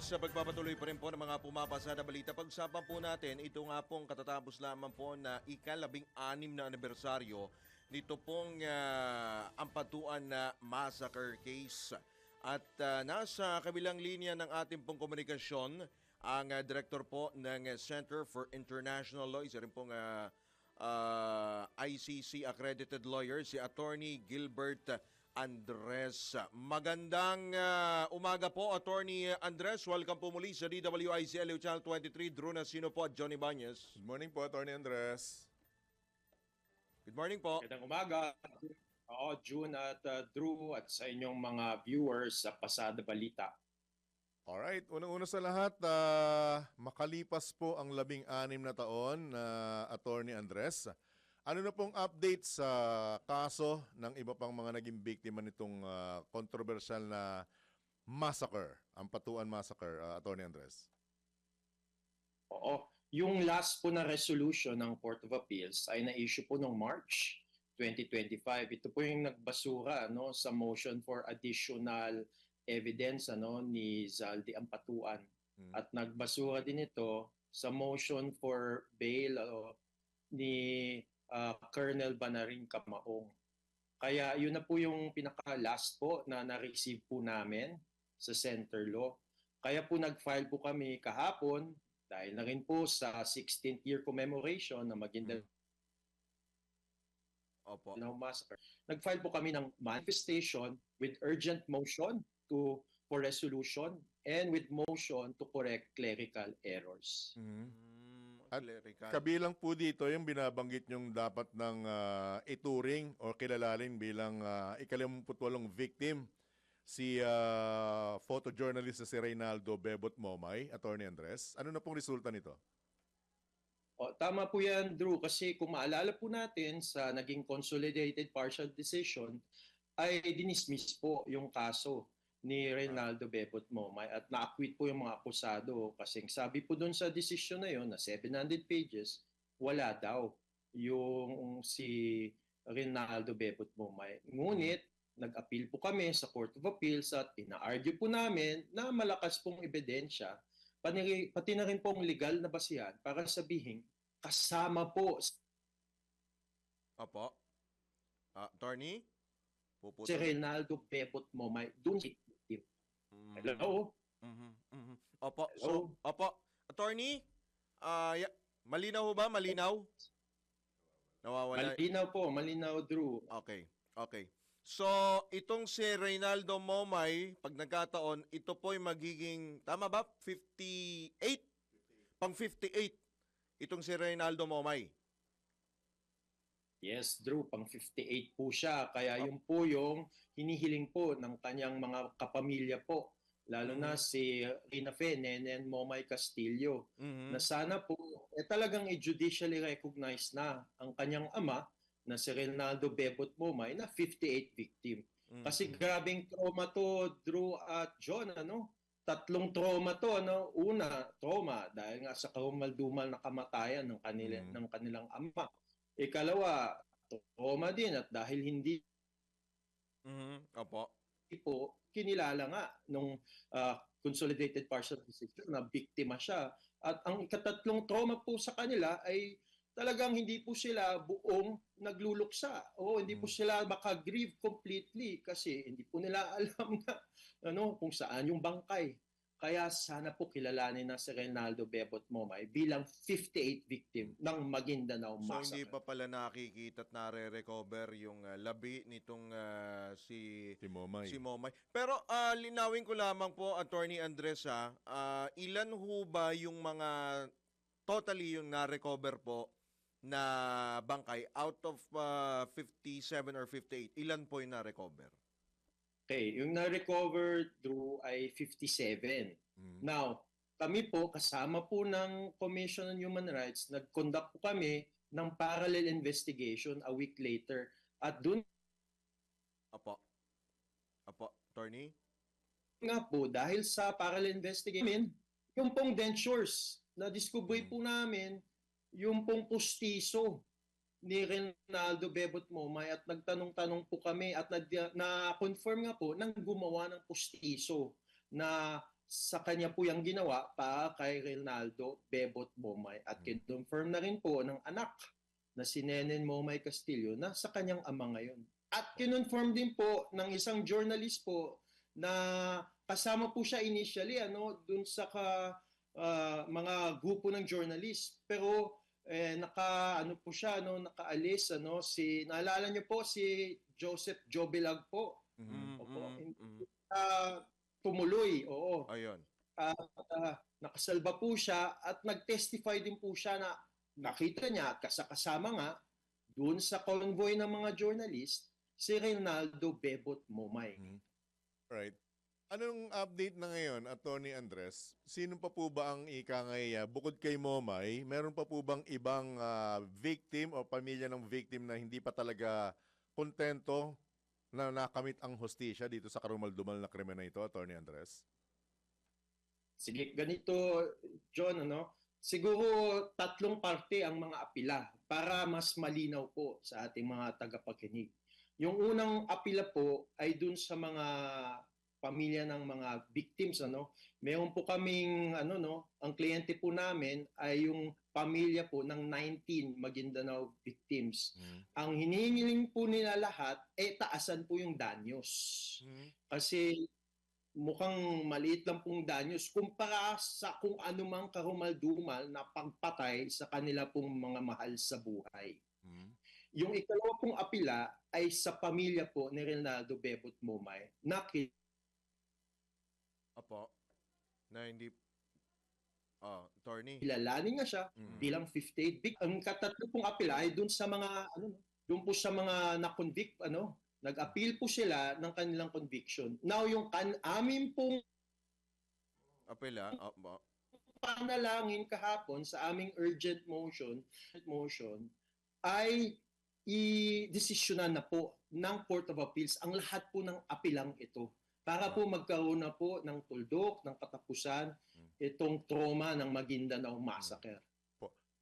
Sa pagpapatuloy pa rin po ng mga pumapasa na balita, pagsapan po natin, ito nga pong katatapos lamang po na ikalabing anim na anibersaryo nito pong ah, ampatuan na massacre case. At ah, nasa kabilang linya ng ating pong komunikasyon, ang ah, director po ng Center for International Law, isa rin pong ah, ah, ICC accredited lawyer, si Attorney Gilbert Andres. Magandang ah, umaga po, Attorney Andres. Welcome po muli sa DWIC LU Channel 23. Drew Nasino po at Johnny Banyes. Good morning po, Attorney Andres. Good morning po. Magandang umaga. Oo, June at uh, Drew at sa inyong mga viewers sa Pasada Balita. Alright, unang-una sa lahat, ah, makalipas po ang labing-anim na taon na Attorney Andres. Ano na pong update sa kaso ng iba pang mga naging biktima nitong ah, controversial na massacre, ang Patuan Massacre, ah, Attorney Andres? Oo, yung last po na resolution ng Court of Appeals ay na-issue po noong March 2025. Ito po yung nagbasura no, sa motion for additional evidence ano, ni Zaldi Ampatuan. Hmm. At nagbasura din ito sa motion for bail ano, ni ah, Colonel Banaring Kamaong. Kaya yun na po yung pinaka-last po na na-receive po namin sa Center Law. Kaya po nag-file po kami kahapon dahil na rin po sa 16th year commemoration na Maguindanao Opo. Massacre. Nag-file po kami ng manifestation with urgent motion to for resolution and with motion to correct clerical errors. Mhm. At clerical. Kabilang po dito yung binabanggit yung dapat ng ah, ituring o kilalalin bilang uh, ikalimumputwalong victim si ah, photojournalist na si Reynaldo Bebot Momay, Attorney Andres. Ano na pong resulta nito? O, tama po yan, Drew, kasi kung maalala po natin sa naging consolidated partial decision, ay dinismiss po yung kaso ni Reynaldo Bebot Momay at na-acquit po yung mga akusado kasi sabi po doon sa decision na yon na 700 pages, wala daw yung si Reynaldo Bebot Momay. Ngunit, nag-appeal po kami sa Court of Appeals at ina-argue po namin na malakas pong ebidensya pati, pati na rin pong legal na basihan para sabihin kasama po Opo. Ah, attorney? si Puputol. Reynaldo Bebot si Mhm. Hello? Mhm, mhm. Opo. So, Hello? opo. Attorney? Ah, ya- malinaw ho ba? Malinaw? Nawawala. Malinaw po, malinaw Drew. Okay. Okay. So, itong si Reynaldo Momay, pag nagkataon, ito po'y magiging, tama ba? 58? Pang 58. Itong si Reynaldo Momay. Yes, Drew, pang 58 po siya. Kaya yun po yung hinihiling po ng kanyang mga kapamilya po. Lalo na si Rina Fe, Nenen Momay Castillo. Mhm. na sana po eh, talagang i-judicially recognized na ang kanyang ama na si Reynaldo Bebot Momay na 58 victim. Mhm. Kasi grabing trauma to, Drew at John, ano? Tatlong trauma to, ano? Una, trauma dahil nga sa karumaldumal na kamatayan ng kanila, Mm. ng kanilang ama. Ikalawa, trauma din at dahil hindi Mhm. Opo. po kinilala nga nung ah, consolidated partial decision na biktima siya. At ang ikatatlong trauma po sa kanila ay talagang hindi po sila buong nagluluksa. O hindi po Mm. sila makagrieve completely kasi hindi po nila alam na ano, kung saan yung bangkay. Kaya sana po kilalanin na si Reynaldo Bebot Momay bilang 58 victim ng Maguindanao So, Massacre. hindi pa pala nakikita at nare-recover yung ah, labi nitong ah, si Si Momay. si Momay. Pero ah, linawin ko lamang po, Attorney Andres, ha, ah, ilan ho ba yung mga totally yung na-recover po na bangkay out of ah, 57 or 58? Ilan po yung na-recover? Okay, yung na-recover Drew ay 57. Mm. Now, kami po, kasama po ng Commission on Human Rights, nag-conduct po kami ng parallel investigation a week later. At doon Apo. Apo, Attorney? nga po, dahil sa parallel investigation, yung pong dentures, na-discover po namin yung pong pustiso ni Ronaldo Bebot Momay at nagtanong-tanong po kami at na- na-confirm nga po nang gumawa ng pustiso na sa kanya po yung ginawa pa kay Reynaldo Bebot Momay. At kinonfirm na rin po ng anak na si Nenen Momay Castillo na sa kanyang ama ngayon. At kinonfirm din po ng isang journalist po na kasama po siya initially ano dun sa ka, ah, mga grupo ng journalist. Pero eh, naka ano po siya no nakaalis ano si naalala niyo po si Joseph Jobilag po Mm, Opo. mm, mm. Ah, tumuloy oo Ayun. at ah, nakasalba po siya at nag-testify din po siya na nakita niya at kasakasama nga doon sa convoy ng mga journalist si Reynaldo Bebot Momay. Right. Anong update na ngayon, Attorney Andres? Sino pa po ba ang ikangay, ah, bukod kay Momay, meron pa po bang ibang ah, victim o pamilya ng victim na hindi pa talaga kontento na nakamit ang hostisya dito sa karumaldumal na krimen na ito, Attorney Andres? Sige, ganito John ano, siguro tatlong parte ang mga apila para mas malinaw po sa ating mga tagapakinig. Yung unang apila po ay dun sa mga pamilya ng mga victims ano. Mayroon po kaming ano no, ang kliyente po namin ay yung pamilya po ng 19 Maguindanao victims. Ang hinihingiling po nila lahat eh taasan po yung danyos. Kasi mukhang maliit lang pong danyos kumpara sa kung anumang karumaldumal na pagpatay sa kanila pong mga mahal sa buhay. Yung ikalawa pong apila ay sa pamilya po ni Reynaldo Bebot Momay na Apo. Na hindi... Ah, attorney. kilalanin nga siya Mm. bilang 58 big. Ang katatlo pong apila ay dun sa mga ano doon po sa mga na-convict ano nag-appeal po sila ng kanilang conviction. Now yung kan amin pong Apela. Apo. panalangin kahapon sa aming urgent motion, motion ay i-desisyonan na po ng Court of Appeals ang lahat po ng apilang ito para po magkaroon na po ng tuldok, ng katapusan itong trauma ng Maguindanao Massacre.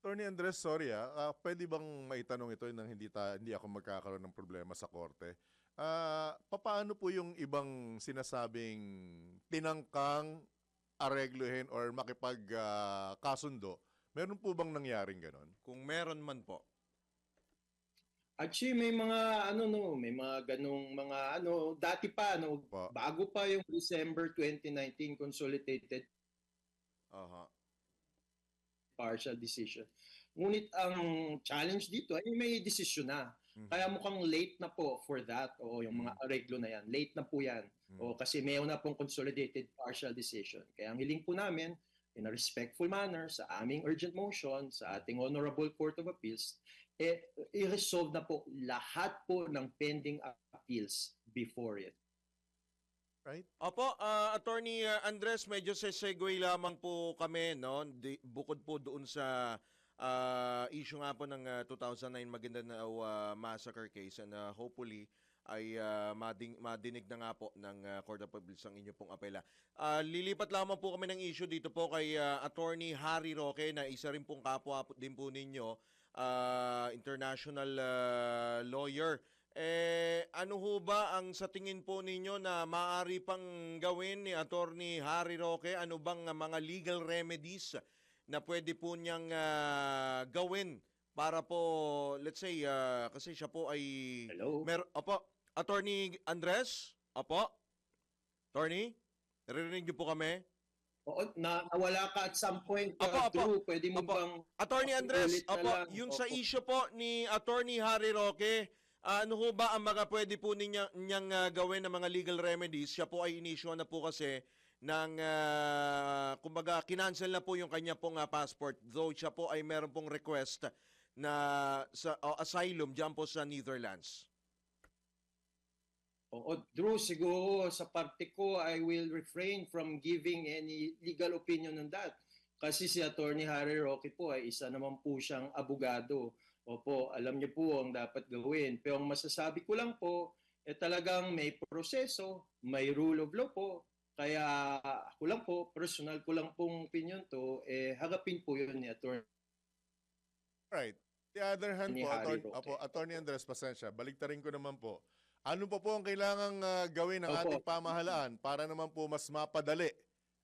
Attorney Andres, sorry ah, ah, pwede bang maitanong ito nang hindi, ta, hindi ako magkakaroon ng problema sa korte? Ah, papaano po yung ibang sinasabing tinangkang aregluhin or makipag ah, kasundo? Meron po bang nangyaring ganon? Kung meron man po. Actually, may mga ano no, may mga ganong mga ano, dati pa no, Pa. bago pa yung December 2019 consolidated Aha. partial decision. Ngunit ang challenge dito ay may desisyon na. Mhm. Kaya mukhang late na po for that. O yung mga areglo na yan. Late na po yan. Mhm. O kasi mayroon na pong consolidated partial decision. Kaya ang hiling po namin, in a respectful manner, sa aming urgent motion, sa ating Honorable Court of Appeals, eh, i-resolve na po lahat po ng pending appeals before it. Right? Opo, ah, Attorney ah, Andres, medyo sa segue lamang po kami, no? Di, bukod po doon sa ah, issue nga po ng ah, 2009 Maguindanao ah, massacre case and ah, hopefully ay ah, mading, madinig na nga po ng ah, Court of Appeals ang inyo pong apela. Ah, lilipat lamang po kami ng issue dito po kay ah, Attorney Harry Roque na isa rin pong kapwa po- din po ninyo, ah, international ah, lawyer. Eh, ano ho ba ang sa tingin po ninyo na maaari pang gawin ni Attorney Harry Roque? Ano bang mga legal remedies na pwede po niyang ah, gawin para po, let's say, ah, kasi siya po ay... Hello? Mer Opo, Attorney Andres? Opo? Attorney? Naririnig niyo po kami? Oo, na, nawala ka at some point, Apo, uh, apo. Drew, pwede mo Apo. bang Attorney Andres, opo, lang. yung sa Opo. issue po ni Attorney Harry Roque, ah, ano ho ba ang mga pwede po niya, niyang ah, gawin na mga legal remedies? Siya po ay inisyo na po kasi ng, ah, kumbaga, kinancel na po yung kanya pong ah, passport. Though siya po ay meron pong request na sa oh, asylum dyan po sa Netherlands. Oo, Drew, siguro sa parte ko, I will refrain from giving any legal opinion on that. Kasi si Attorney Harry Roque po ay isa naman po siyang abogado. Opo, alam niyo po ang dapat gawin. Pero ang masasabi ko lang po, eh talagang may proseso, may rule of law po. Kaya ako lang po, personal ko lang pong opinion to, eh harapin po yun ni Attorney. Right. The other hand po, Attorney. Apo, Attorney Andres, pasensya, baliktarin ko naman po. Ano pa po ang kailangang ah, gawin ng Opo. ating pamahalaan para naman po mas mapadali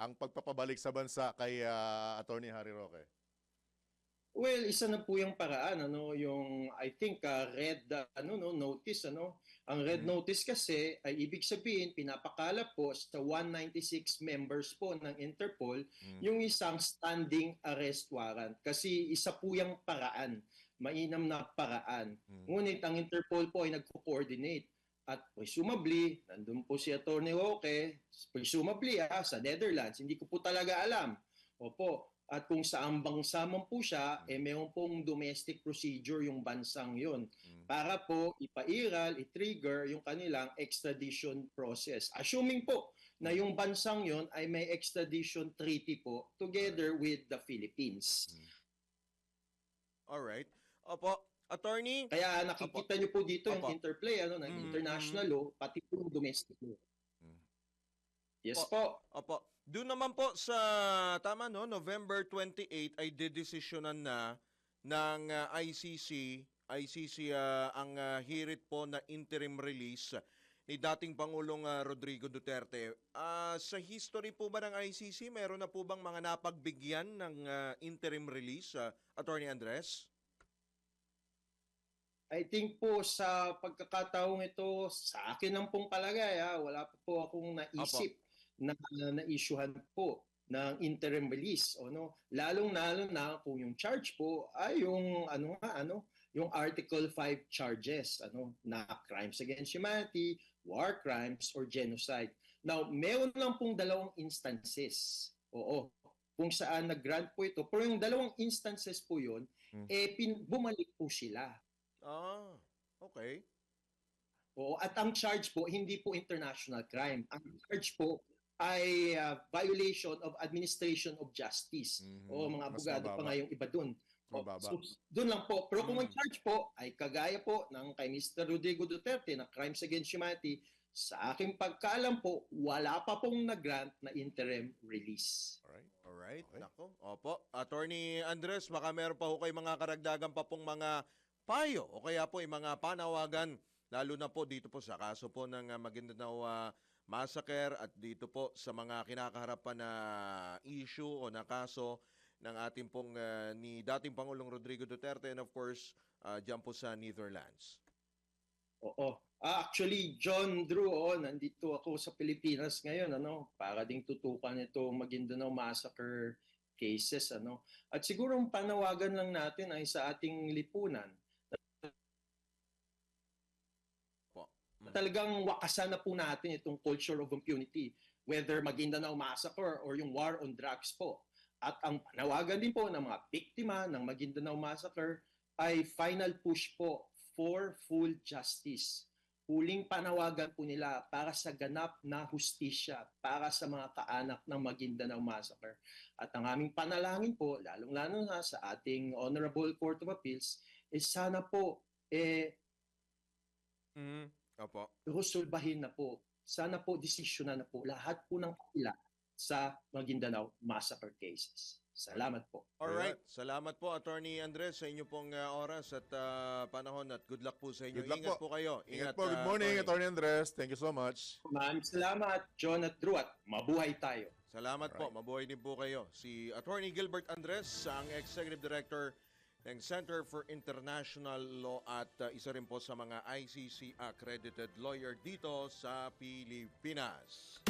ang pagpapabalik sa bansa kay ah, Attorney Harry Roque? Well, isa na po yung paraan ano, yung I think uh, red uh, ano no notice ano. Ang red Mm. notice kasi ay ibig sabihin pinapakala po sa 196 members po ng Interpol Mm. yung isang standing arrest warrant kasi isa po yung paraan, mainam na paraan. Mm. Ngunit ang Interpol po ay nagko-coordinate at presumably, nandun po si Atty. Roque, presumably ah, sa Netherlands, hindi ko po talaga alam. Opo, at kung saan bansa man po siya, eh mayroon pong domestic procedure yung bansang yon Mm. para po ipairal, i-trigger yung kanilang extradition process. Assuming po na yung bansang yon ay may extradition treaty po together with the Philippines. Alright. Opo, attorney, Kaya nakikita niyo po dito yung Opo. interplay ano ng Mm, international law pati po yung domestic law. Mm. Yes po. Opo. Doon naman po sa, tama no, November 28 ay dedesisyonan na ng ah, ICC, ICC ah, ang ah, hirit po na interim release ni dating Pangulong ah, Rodrigo Duterte. Ah, sa history po ba ng ICC, meron na po bang mga napagbigyan ng ah, interim release, ah, Attorney Andres? I think po sa pagkakataong ito, sa akin lang pong palagay, ha, wala pa po akong naisip na na-issuehan po ng interim release. O, no? Lalong-lalo na kung yung charge po ay yung ano nga, ano, yung Article 5 charges ano, na crimes against humanity, war crimes, or genocide. Now, meron lang pong dalawang instances. Oo. Kung saan nag-grant po ito. Pero yung dalawang instances po yun, Hmm. eh, pin- bumalik po sila. Ah, okay. Oo, at ang charge po, hindi po international crime. Ang charge po ay uh, violation of administration of justice. Mhm. O mga abogado pa nga yung iba dun. O, Mababa. so, dun lang po. Pero kung ang Mm. charge po ay kagaya po ng kay Mr. Rodrigo Duterte na crimes against humanity, sa aking pagkaalam po, wala pa pong nag-grant na interim release. Alright. Alright, Okay. nako. Opo, Attorney Andres, baka meron pa ho kayo mga karagdagan pa pong mga payo o kaya po yung mga panawagan, lalo na po dito po sa kaso po ng uh, Maguindanao ah, Massacre at dito po sa mga kinakaharapan na issue o na kaso ng ating pong ah, ni dating Pangulong Rodrigo Duterte and of course, uh, dyan po sa Netherlands. Oo. Ah, actually, John Drew, oh, nandito ako sa Pilipinas ngayon, ano, para ding tutukan ito Maguindanao Massacre cases, ano. At siguro panawagan lang natin ay sa ating lipunan. Po. Mm. Talagang wakasan na po natin itong culture of impunity, whether Maguindanao Massacre or yung war on drugs po. At ang panawagan din po ng mga biktima ng Maguindanao Massacre ay final push po for full justice. Huling panawagan po nila para sa ganap na hustisya para sa mga kaanak ng Maguindanao Massacre. At ang aming panalangin po, lalong-lalo na sa ating Honorable Court of Appeals, is sana po eh, Mm. Opo. resolbahin na po. Sana po desisyonan na po lahat po ng kapila sa Maguindanao massacre cases. Salamat po. Alright, salamat po Attorney Andres sa inyo pong ah, oras at ah, panahon at good luck po sa inyo. Good luck Ingat po. po. kayo. Ingat po. Good ah, morning, Attorney. Attorney Andres. Thank you so much. Maraming salamat, John at Drew, at mabuhay tayo. Salamat po. Alright. Mabuhay din po kayo. Si Attorney Gilbert Andres, ang Executive Director ng Center for International Law at uh, isa rin po sa mga ICC accredited lawyer dito sa Pilipinas.